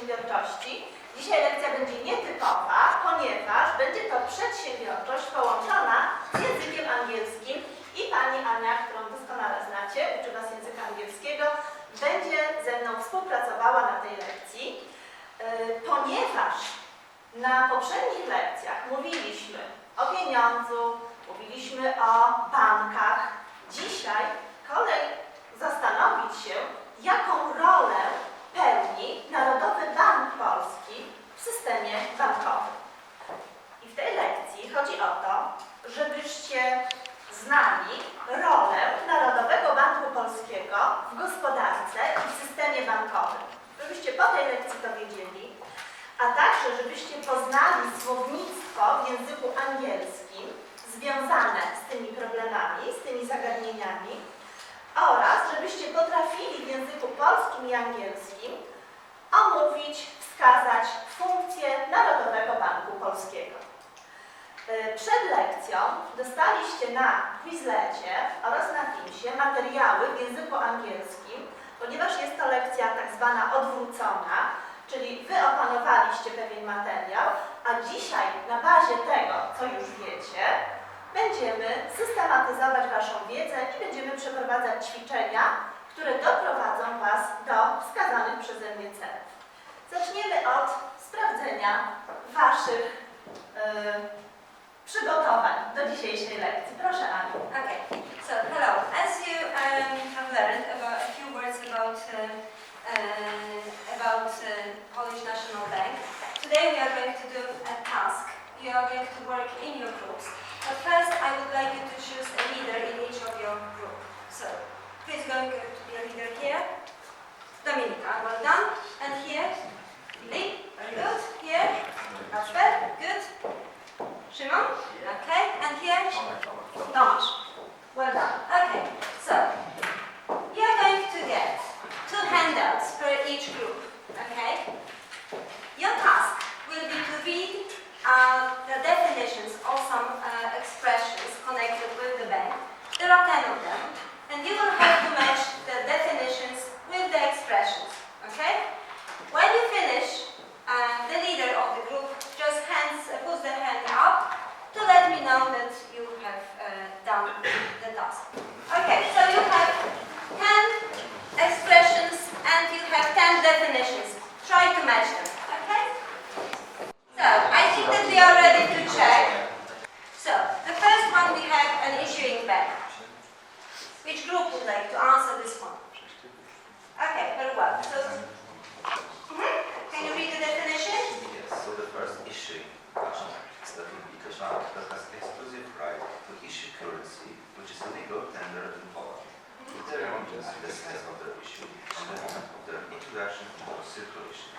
przedsiębiorczości. Dzisiaj lekcja będzie nietypowa, ponieważ będzie to przedsiębiorczość połączona z językiem angielskim i pani Ania, którą doskonale znacie, uczy Was języka angielskiego, będzie ze mną współpracowała na tej lekcji, Yy, ponieważ na poprzednich lekcjach mówiliśmy o pieniądzu, mówiliśmy o bankach. Dzisiaj kolej zastanowić się, jaką rolę pełni Narodowy Bank Polski w systemie bankowym. I w tej lekcji chodzi o to, żebyście znali rolę Narodowego Banku Polskiego w gospodarce i w systemie bankowym. Żebyście po tej lekcji to wiedzieli, a także żebyście poznali słownictwo w języku angielskim związane z tymi problemami, z tymi zagadnieniami oraz żebyście potrafili w języku polskim i angielskim omówić, wskazać funkcję Narodowego Banku Polskiego. Y, Przed lekcją dostaliście na Quizlecie oraz na Teamsie materiały w języku angielskim, ponieważ jest to lekcja tak zwana odwrócona, czyli Wy opanowaliście pewien materiał, a dzisiaj na bazie tego, co już wiecie, będziemy systematyzować Waszą Tomasz. Well done. Okay, so you're going to get two handouts for each group. Okay? Your task will be to read uh, the definitions of some uh, expressions connected with the bank. There are 10 of them, and you will have to match the definitions with the expressions. Okay? When you finish, uh, the leader of the group just hands, uh, puts the hand up to let me know that you have uh, done the task. Okay, so you have 10 expressions and you have 10 definitions. Try to match them, okay? So, I think that we are ready to check. So, the first one we have an issuing bank. Which group would like to answer this one? Okay, very well. So, mhm. can you read the definition? Yes, so the first issue question is that will be Kashmir that has exclusive right to issue currency which is illegal tender in Poland. The of the issue and the moment of their introduction into circulation,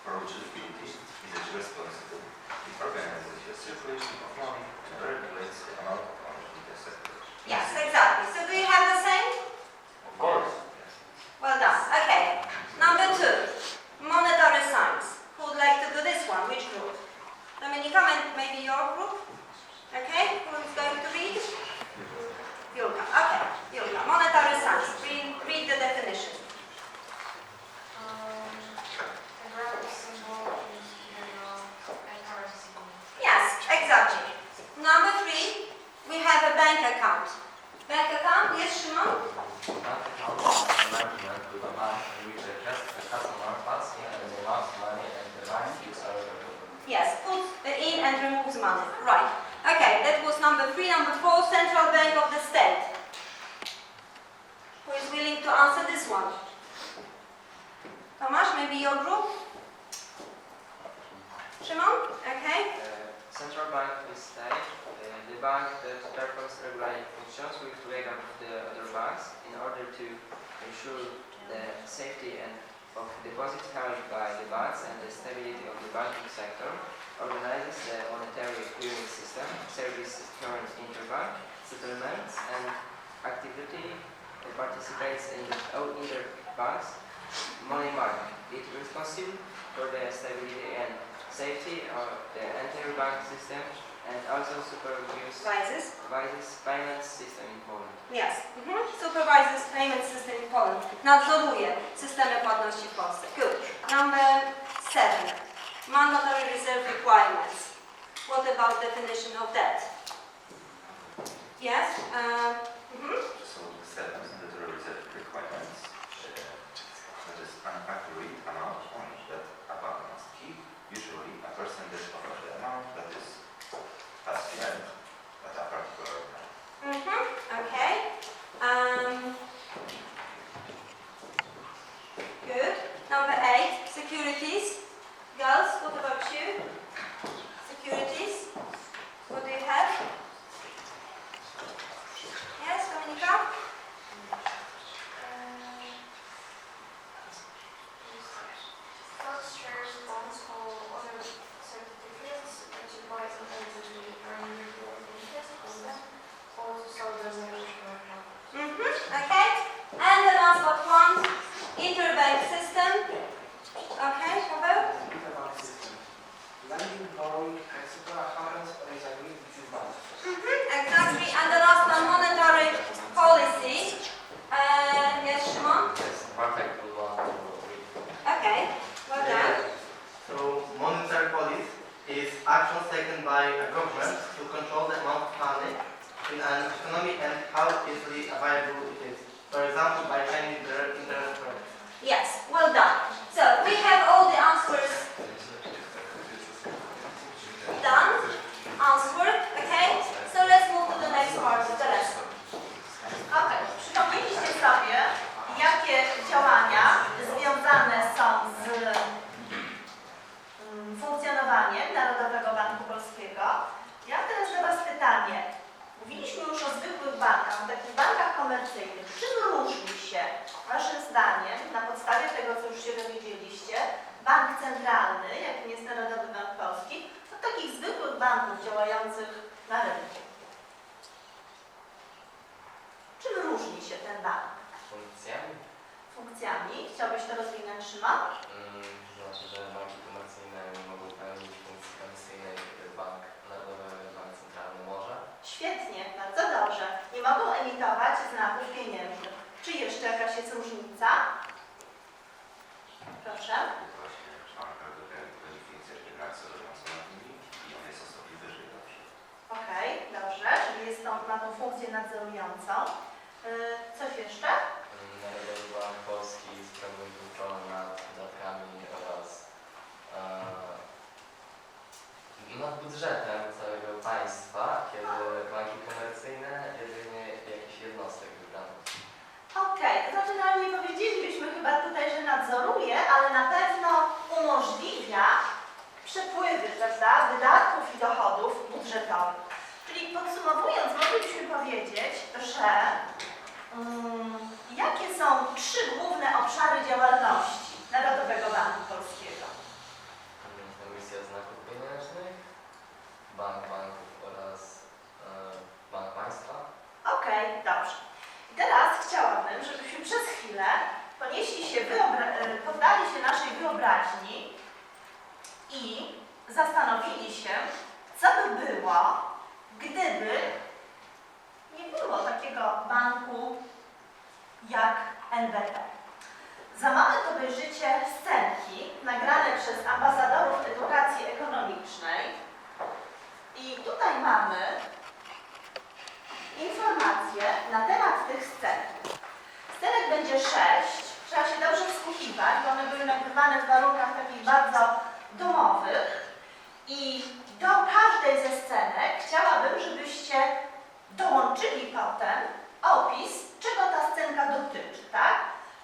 for which liquidity is responsible. It organizes the circulation of money and regulates the amount of money in the circulation. Yes, exactly. So, do you have the same? Of course. Yes. Well done. Okay. Number two, monetary signs. Who would like to do this one? Which group? Dominica, may- maybe your group? Okay. Who is going to read? Julka. Okay. Monetary signs. Read, read the definition. Yes, exactly. Number three, we have a bank account. Bank account. Yes, Shimon. A bank in puts in the. Yes, in and removes money. Right. Okay, that was number three. Number four, Central Bank of the State. Who is willing to answer this one? Tomasz, maybe your group? Szymon? Okay. Uh, Central Bank of the state, uh, the bank that performs regulating functions with together with the other banks in order to ensure the safety and of deposits held by the banks and the stability of the banking sector, organizes the monetary clearing system, services current interbank settlements and activity and participates in the all interbanks money market. It is responsible for the stability and safety of the entire bank system and also supervises Rises. advises payment system in Poland. Yes. Mhm. Supervises payment system in Poland. Nadzoruje systemy płatności w Polsce. Good. Number mandatory reserve requirements. What about definition of debt? Yes? Uh, mhm. So seven mandatory reserve requirements. That is unaccurate amount only that a bank must keep, usually a percentage of the amount that is past lent at a particular time. Mhm, okay. Um, good. Number eight, securities. Girls, what about you? Mm, to znaczy, że banki komercyjne nie mogą pełnić funkcji komisyjnej, których bank, Narodowy Bank Centralny może. Świetnie, bardzo dobrze. Nie mogą emitować znaków pieniężnych. Czy jeszcze jakaś jest różnica? Proszę. Właśnie bank narodowy pełni funkcję nadzorową nad nimi i on jest o stopniu wyżej zawsze. Okej, dobrze, czyli jest ma tą funkcję nadzorującą. Yy, coś jeszcze? Mm, Narodowy Bank Polski sprawuje nad budżetem całego państwa, kiedy banki komercyjne jedynie jakichś jednostek wybranych. Okej, to znaczy no, nie powiedzielibyśmy chyba tutaj, że nadzoruje, ale na pewno umożliwia przepływy, prawda, wydatków i dochodów budżetowych. Czyli podsumowując, moglibyśmy powiedzieć, że mm, jakie są trzy główne obszary działalności Narodowego Banku Polskiego? Mm, Emisja znaków pieniężnych, Bank Banków oraz e, Bank Państwa. Okej, dobrze. I teraz chciałabym, żebyśmy przez chwilę ponieśli się, wyobra- e, poddali się naszej wyobraźni i zastanowili się, co by było, gdyby nie było takiego banku jak NBP. Za moment obejrzycie scenki nagrane przez ambasadorów edukacji ekonomicznej i tutaj mamy informacje na temat tych scen. Scenek będzie sześć. Trzeba się dobrze wsłuchiwać, bo one były nagrywane w warunkach takich bardzo domowych. I do każdej ze scenek chciałabym, żebyście dołączyli potem opis, czego ta scenka dotyczy, tak?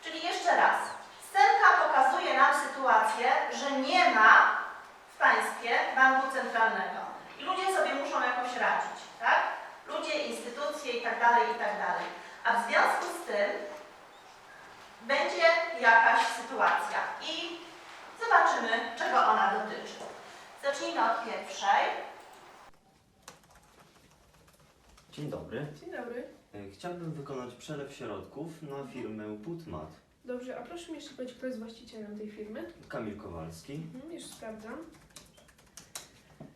Czyli jeszcze raz. Scenka pokazuje nam sytuację, że nie ma w państwie banku centralnego. I ludzie sobie muszą jakoś radzić, tak? Ludzie, instytucje i tak dalej, i tak dalej. A w związku z tym będzie jakaś sytuacja i zobaczymy, czego ona dotyczy. Zacznijmy od pierwszej. Dzień dobry. Dzień dobry. E, Chciałbym wykonać przelew środków na firmę Putmat. Dobrze, a proszę mi jeszcze powiedzieć, kto jest właścicielem tej firmy? Kamil Kowalski. Mhm, już sprawdzam.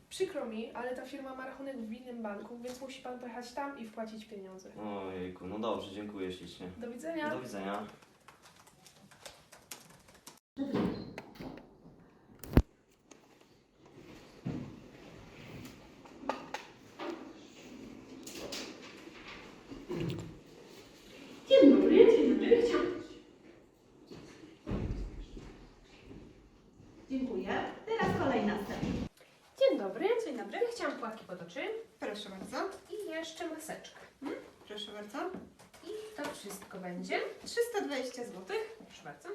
Przykro mi, ale ta firma ma rachunek w innym banku, więc musi pan pojechać tam i wpłacić pieniądze. Ojejku, no dobrze, dziękuję ślicznie. Do widzenia. Do widzenia. Proszę bardzo. i jeszcze maseczkę. Proszę bardzo. I to wszystko będzie. 320 zł. Proszę bardzo.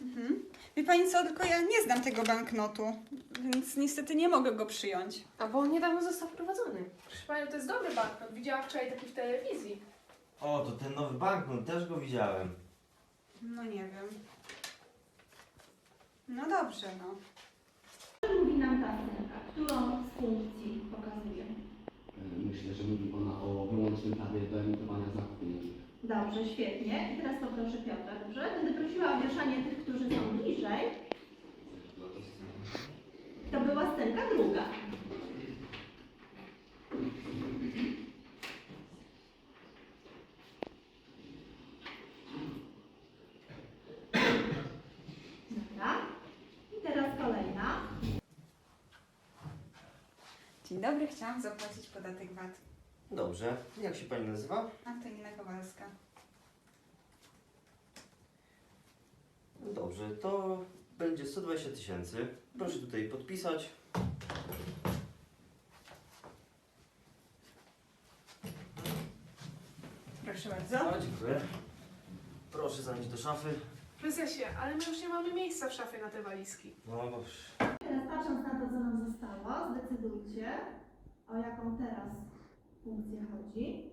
Mhm. Wie pani co, tylko ja nie znam tego banknotu, więc niestety nie mogę go przyjąć. A bo on niedawno został wprowadzony. Proszę Panią, to jest dobry banknot. Widziałam wczoraj taki w telewizji. O, to ten nowy banknot, też go widziałem. No nie wiem. No dobrze, no. Mówi nam ta scenka, którą z funkcji pokazuje. Myślę, że mówi ona o wyłącznym prawie do emitowania znaków pieniężnych. Dobrze, świetnie. I teraz poproszę Piotra, dobrze? Będę prosiła o wieszanie tych, którzy są bliżej. To była scenka druga. Dobra. I teraz kolejna. Dzień dobry, chciałam zapłacić podatek VAT. Dobrze. Jak się pani nazywa? Antonina Kowalska. Dobrze, to będzie 120 tysięcy. Proszę tutaj podpisać. Proszę bardzo. O, dziękuję. Proszę zanieść do szafy. Prezesie, ale my już nie mamy miejsca w szafie na te walizki. No dobrze. Teraz patrząc na to, co nam zostało, zdecydujcie, o jaką teraz funkcję chodzi.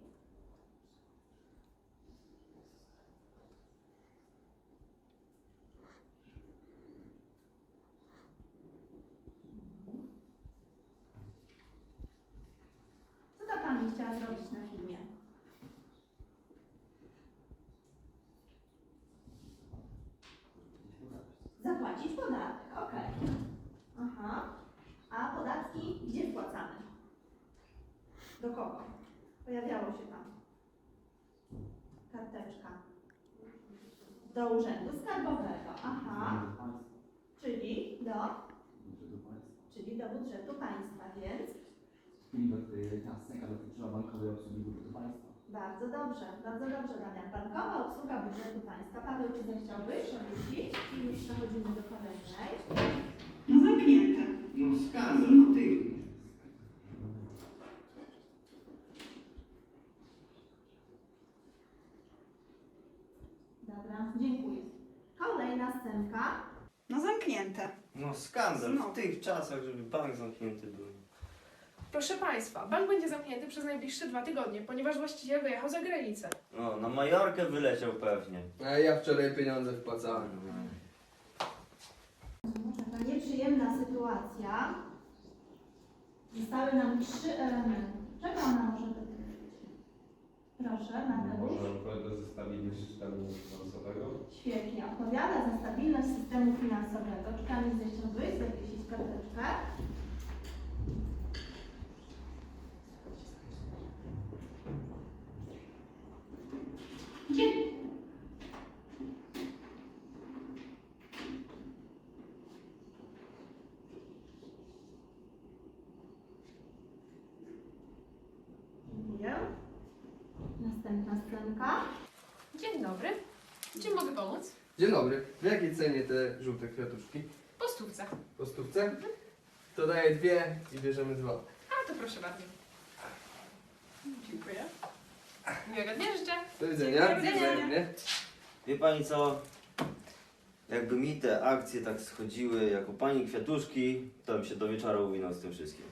Co ta Pani chciała zrobić na filmie? Zapłacić podatek, okej. Aha. A podatki gdzie wpłacamy? Do kogo? Pojawiało się tam. Karteczka. Do urzędu skarbowego. Aha. Czyli do, czyli do budżetu państwa, więc Ta scenka dotyczyła bankowej obsługi budżetu państwa. Bardzo dobrze, bardzo dobrze Damian. Bankowa obsługa budżetu państwa. Paweł, czy zechciałbyś odwrócić? I już przechodzimy do kolejnej. No zamknięte. No skandal, no ty. Dobra, dziękuję. Kolejna scenka. No zamknięte. No skandal w tych czasach, żeby bank zamknięty był. Proszę Państwa, bank będzie zamknięty przez najbliższe dwa tygodnie, ponieważ właściciel wyjechał za granicę. No, na Majorkę wyleciał pewnie. A ja wczoraj pieniądze wpłacałem. Taka nieprzyjemna sytuacja. Zostały nam trzy elementy. Czego ona może dotyczyć? Proszę, Mateusz. odpowiada za stabilność systemu finansowego. Świetnie. Odpowiada za stabilność systemu finansowego. Czy tam jest jeszcze coś? Zawiesić karteczkę. Dziękuję. Następna scenka. Dzień dobry. Czym mogę pomóc? Dzień dobry. W jakiej cenie te żółte kwiatuszki? Po stówce. Po stówce? To daję dwie i bierzemy dwa. A to proszę bardzo. Dziękuję. Miłego dnia życzę. Do widzenia. Do widzenia. Wzajemnie. Wie pani co? Jakby mi te akcje tak schodziły jako pani kwiatuszki, to bym się do wieczora uwinął z tym wszystkim.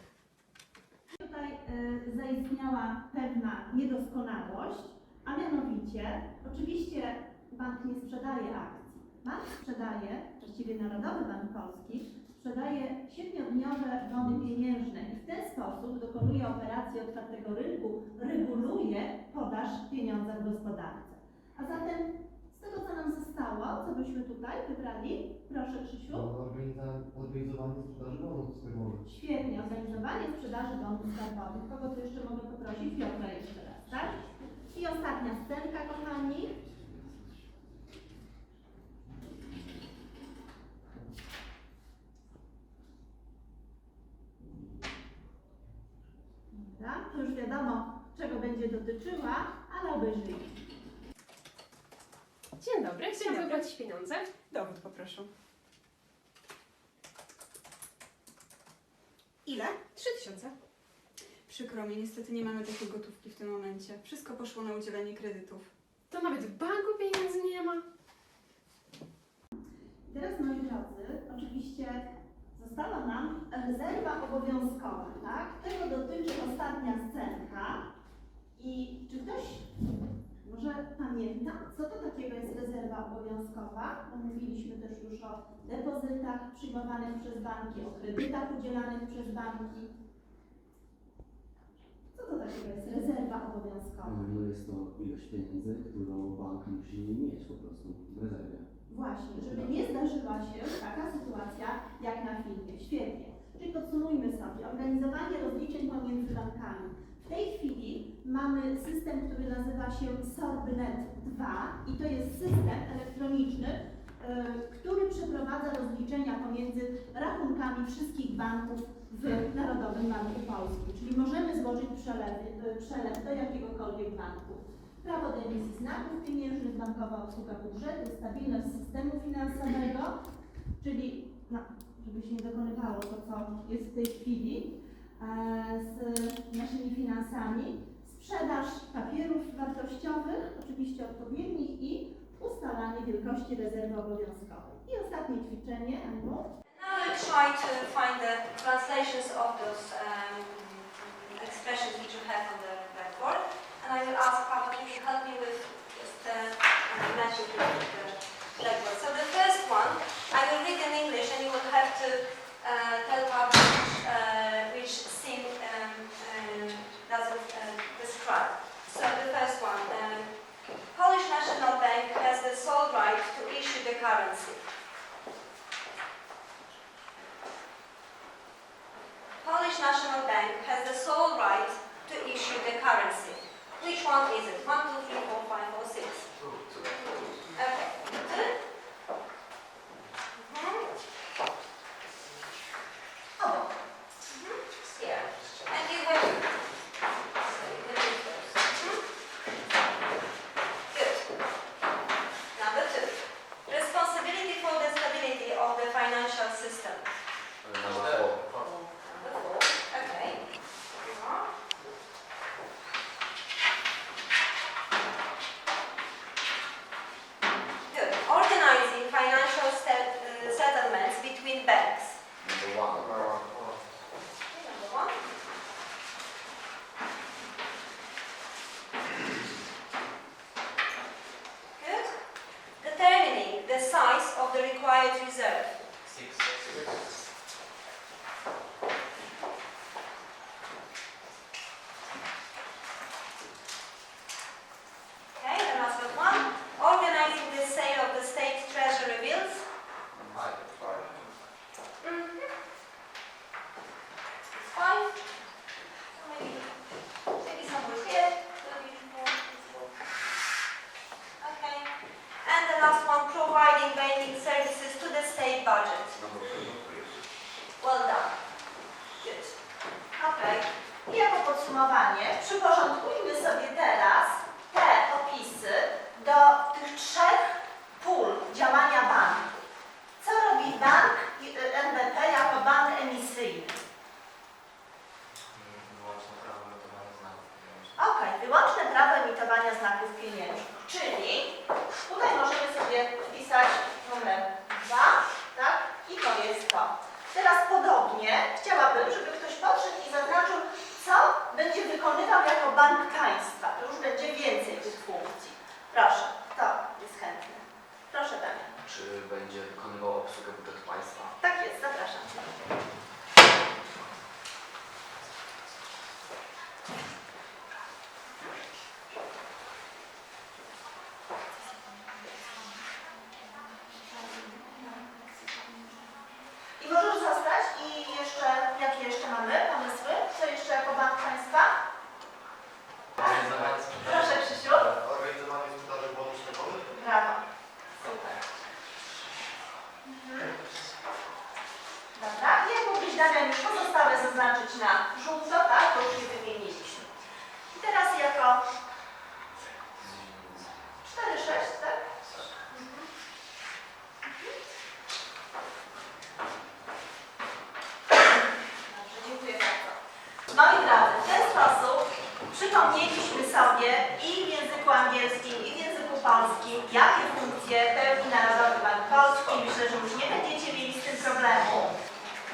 Tutaj y, zaistniała pewna niedoskonałość, a mianowicie, oczywiście bank nie sprzedaje akcji. Bank sprzedaje, właściwie Narodowy Bank Polski, sprzedaje siedmiodniowe bony pieniężne i w ten sposób dokonuje operacji otwartego rynku, reguluje podaż pieniądza w gospodarce. A zatem z tego, co nam zostało, co byśmy tutaj wybrali, proszę Krzysiu. Organizowanie sprzedaży bonusów skarbowych. Świetnie, organizowanie sprzedaży bonów skarbowych. Kogo tu jeszcze mogę poprosić? Piotra jeszcze raz, tak? I ostatnia scenka, kochani. Dobra, to już wiadomo, czego będzie dotyczyła, ale obejrzyjmy. Dzień dobry. Chciałam dobry. wypłacić pieniądze. Dowód poproszę. Ile? 3000. Przykro mi, niestety nie mamy takiej gotówki w tym momencie. Wszystko poszło na udzielenie kredytów. To nawet w banku pieniędzy nie ma. Teraz, moi drodzy, oczywiście została nam rezerwa obowiązkowa, tak? Tego dotyczy ostatnia scenka. I czy ktoś może pamięta, co to takiego jest rezerwa obowiązkowa? Bo mówiliśmy też już o depozytach przyjmowanych przez banki, o kredytach udzielanych przez banki. Co to takiego jest rezerwa obowiązkowa? No jest to ilość pieniędzy, którą bank musi mieć po prostu w rezerwie. Właśnie, żeby nie zdarzyła się taka sytuacja jak na filmie. Świetnie. Czyli podsumujmy sobie. Organizowanie rozliczeń pomiędzy bankami. W tej chwili mamy system, który nazywa się Sorbnet 2 i to jest system elektroniczny, y, który przeprowadza rozliczenia pomiędzy rachunkami wszystkich banków w Narodowym Banku Polskim. Czyli możemy złożyć przelewy, y, przelew do jakiegokolwiek banku. Prawo do emisji znaków pieniężnych, bankowa obsługa budżetu, stabilność systemu finansowego, czyli no, żeby się nie dokonywało to, co jest w tej chwili e, z naszymi finansami, wielkości rezerwy obowiązkowej. I ostatnie ćwiczenie, Aniu. Now I try to find the translations of those um, expressions which you have on the blackboard. And I will ask Papa if you help me with just uh, matching to the blackboard. So the first one, I will read in English and you will have to uh, tell which, uh, sole right to issue the currency. Polish National Bank has the sole right to issue the currency. Which one is it? One, two, three, four, five, or six? Oh, okay. Two? Mhm. Obok. Mhm. Here. And you have... Sorry, let me first. Mhm. Good. Number two. Responsibility for the stability of the financial system. Number four. Number four. Okay. Uh-huh. Good. Organizing financial set, uh, settlements between banks. Number one. Okay, number one. Good. Determining the size of the required reserve. Six. Okay, the last one. Organizing the sale of the state treasury bills. Five. Mhm. Five. Maybe, maybe somewhere here. Maybe four, four. Okay. And the last one, providing banking services to the state budget. Czy będzie wykonywał obsługę budżetu państwa? Tak jest, zapraszam. I możesz zostać i jeszcze, jakie jeszcze mamy pomysły? Co jeszcze jako bank państwa? Organizowanie sprzedaży. Proszę Krzysiu. Organizowanie sprzedaży bonus szkoły? Brawo. Super. Mhm. Dobra, i jak mógłbyś Damian już pozostałe zaznaczyć na żółto, tak? Bo już je wymieniliśmy. I teraz jako 4, 6, tak? Mhm. Dobrze, dziękuję bardzo. Przypomnieliśmy sobie i w języku angielskim, i w języku polskim, jakie funkcje pełni Narodowy Bank Polski. Myślę, że już nie będziecie mieli z tym problemu.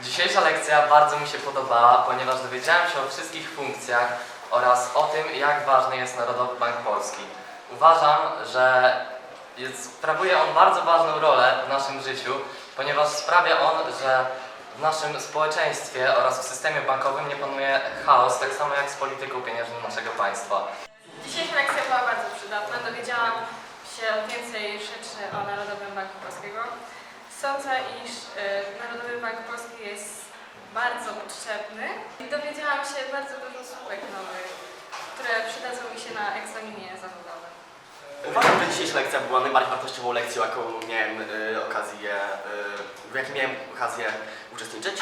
Dzisiejsza lekcja bardzo mi się podobała, ponieważ dowiedziałem się o wszystkich funkcjach oraz o tym, jak ważny jest Narodowy Bank Polski. Uważam, że sprawuje on bardzo ważną rolę w naszym życiu, ponieważ sprawia on, że w naszym społeczeństwie oraz w systemie bankowym nie panuje chaos, tak samo jak z polityką pieniężną naszego państwa. Dzisiejsza lekcja była bardzo przydatna. Dowiedziałam się więcej rzeczy o Narodowym Banku Polskiego. Sądzę, iż y, Narodowy Bank Polski jest bardzo potrzebny. I dowiedziałam się bardzo dużo spółek nowych, które przydadzą mi się na egzaminie zawodowym. Uważam, że dzisiejsza lekcja była najbardziej wartościową lekcją, jaką miałem y, okazję, y, w jakiej miałem okazję uczestniczyć.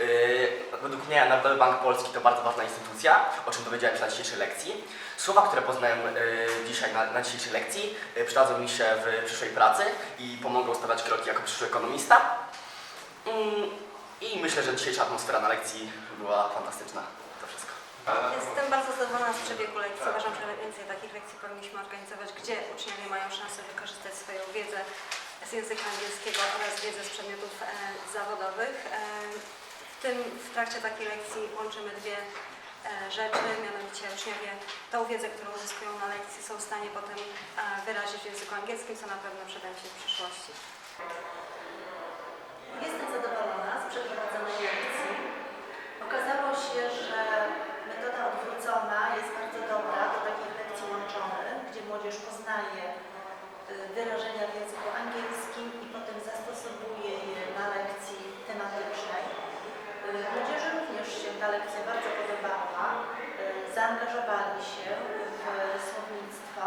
Y, według mnie Narodowy Bank Polski to bardzo ważna instytucja, o czym dowiedziałem się na dzisiejszej lekcji. Słowa, które poznałem y, dzisiaj na, na dzisiejszej lekcji, y, przydadzą mi się w przyszłej pracy i pomogą stawiać kroki jako przyszły ekonomista. Mm, I myślę, że dzisiejsza atmosfera na lekcji była fantastyczna. Jestem bardzo zadowolona z przebiegu lekcji. Uważam, że więcej takich lekcji powinniśmy organizować, gdzie uczniowie mają szansę wykorzystać swoją wiedzę z języka angielskiego oraz wiedzę z przedmiotów e, zawodowych. E, w tym w trakcie takiej lekcji łączymy dwie e, rzeczy, mianowicie uczniowie tą wiedzę, którą uzyskują na lekcji są w stanie potem e, wyrazić w języku angielskim, co na pewno przyda się w przyszłości. Jestem zadowolona z przeprowadzonej lekcji. Okazało się, że metoda odwrócona jest bardzo dobra do takich lekcji łączonych, gdzie młodzież poznaje y, wyrażenia w języku angielskim i potem zastosowuje je na lekcji tematycznej. Y, Młodzieży również się ta lekcja bardzo podobała. Y, Zaangażowali się w słownictwo,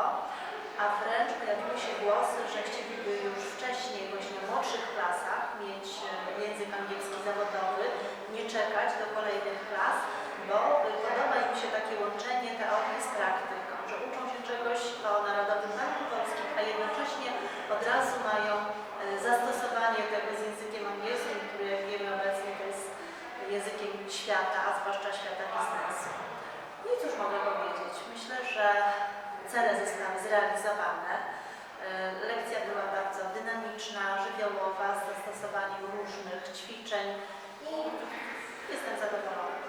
a wręcz pojawiły się głosy, że chcieliby już wcześniej, właśnie w młodszych klasach, mieć język angielski zawodowy, nie czekać do kolejnych klas, bo podoba językiem świata, a zwłaszcza świata biznesu. No i cóż mogę powiedzieć? Myślę, że cele zostały zrealizowane. E, lekcja była bardzo dynamiczna, żywiołowa, z zastosowaniem różnych ćwiczeń i jestem zadowolona.